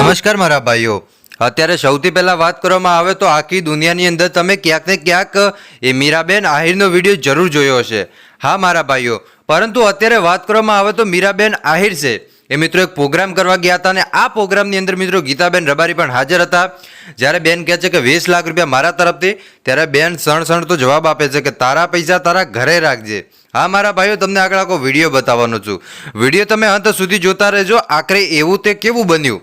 નમસ્કાર મારા ભાઈઓ. અત્યારે સૌથી પહેલાં વાત કરવામાં આવે તો આખી દુનિયાની અંદર તમે ક્યાંક ને ક્યાંક એ મીરાબેન આહિરનો વીડિયો જરૂર જોયો હશે. હા મારા ભાઈઓ, પરંતુ અત્યારે વાત કરવામાં આવે તો મીરાબેન આહિર છે. એ મિત્રો એક પ્રોગ્રામ કરવા ગયા હતા અને આ પ્રોગ્રામની અંદર મિત્રો ગીતાબેન રબારી પણ હાજર હતા. જ્યારે બેન કહે છે કે વીસ લાખ રૂપિયા મારા તરફથી, ત્યારે બેન સણસણ સણ તો જવાબ આપે છે કે તારા પૈસા તારા ઘરે રાખજે. હા, મારા ભાઈઓ, તમને આગળ આખો વીડિયો બતાવવાનો છું. વીડિયો તમે અંત સુધી જોતા રહેજો. આખરે એવું તે કેવું બન્યું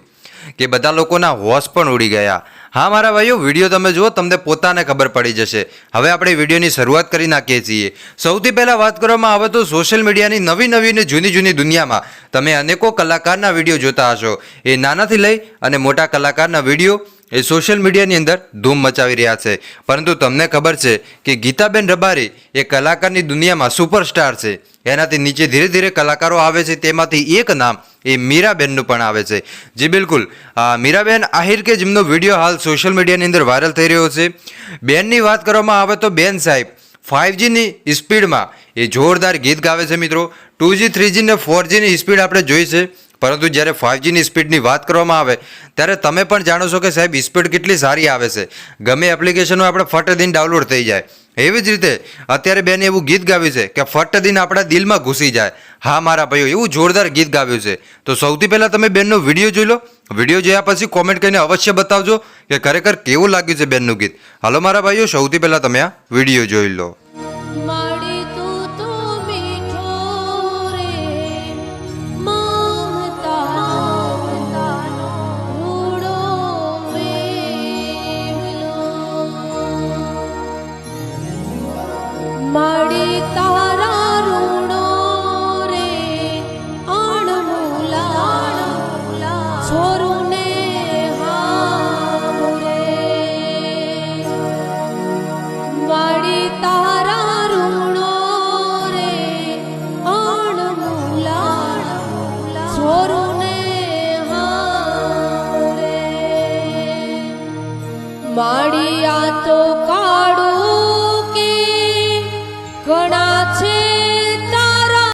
કે બધા લોકોના હોશ પણ ઉડી ગયા. હા, મારા ભાઈઓ, વીડિયો તમે જુઓ, તમને પોતાને ખબર પડી જશે. હવે આપણે વિડીયોની શરૂઆત કરી નાખીએ છીએ. સૌથી પહેલાં વાત કરવામાં આવે તો સોશિયલ મીડિયાની નવી નવી અને જૂની જૂની દુનિયામાં તમે અનેકો કલાકારના વીડિયો જોતા હશો. એ નાનાથી લઈ અને મોટા કલાકારના વીડિયો એ સોશિયલ મીડિયાની અંદર ધૂમ મચાવી રહ્યા છે. પરંતુ તમને ખબર છે કે ગીતાબેન રબારી એ કલાકારની દુનિયામાં સુપરસ્ટાર છે. એનાથી નીચે ધીરે ધીરે કલાકારો આવે છે. તેમાંથી એક નામ એ મીરાબેનનું પણ આવે છે. જી બિલકુલ. મીરાબેન આહિર કે જેમનો વીડિયો હાલ સોશિયલ મીડિયાની અંદર વાયરલ થઈ રહ્યો છે. બેનની વાત કરવામાં આવે તો બેન સાહેબ ફાઇવજીની સ્પીડમાં. એ જોરદાર ગીત ગાવે છે મિત્રો. ટુ જી થ્રીજી ને ફોરજીની સ્પીડ આપણે જોઈ છે. પરંતુ જ્યારે ફાઇવજીની સ્પીડની વાત કરવામાં આવે, ત્યારે તમે પણ જાણો છો કે સાહેબ, સ્પીડ કેટલી સારી આવે છે. ગમે એપ્લિકેશનો આપણે ફટ દિન ડાઉનલોડ થઈ જાય. એવી જ રીતે અત્યારે બેને એવું ગીત ગાવ્યું છે કે ફટ દિન આપણા દિલમાં ઘૂસી જાય. હા મારા ભાઈઓ, એવું જોરદાર ગીત ગાવ્યું છે. તો સૌથી પહેલાં તમે બેનનો વીડિયો જોઈ લો. વીડિયો જોયા પછી કોમેન્ટ કરીને અવશ્ય બતાવજો કે ખરેખર કેવું લાગ્યું છે બેનનું ગીત. હાલો મારા ભાઈઓ, સૌથી પહેલાં તમે આ વીડિયો જોઈ લો. મારી વાળી આ તો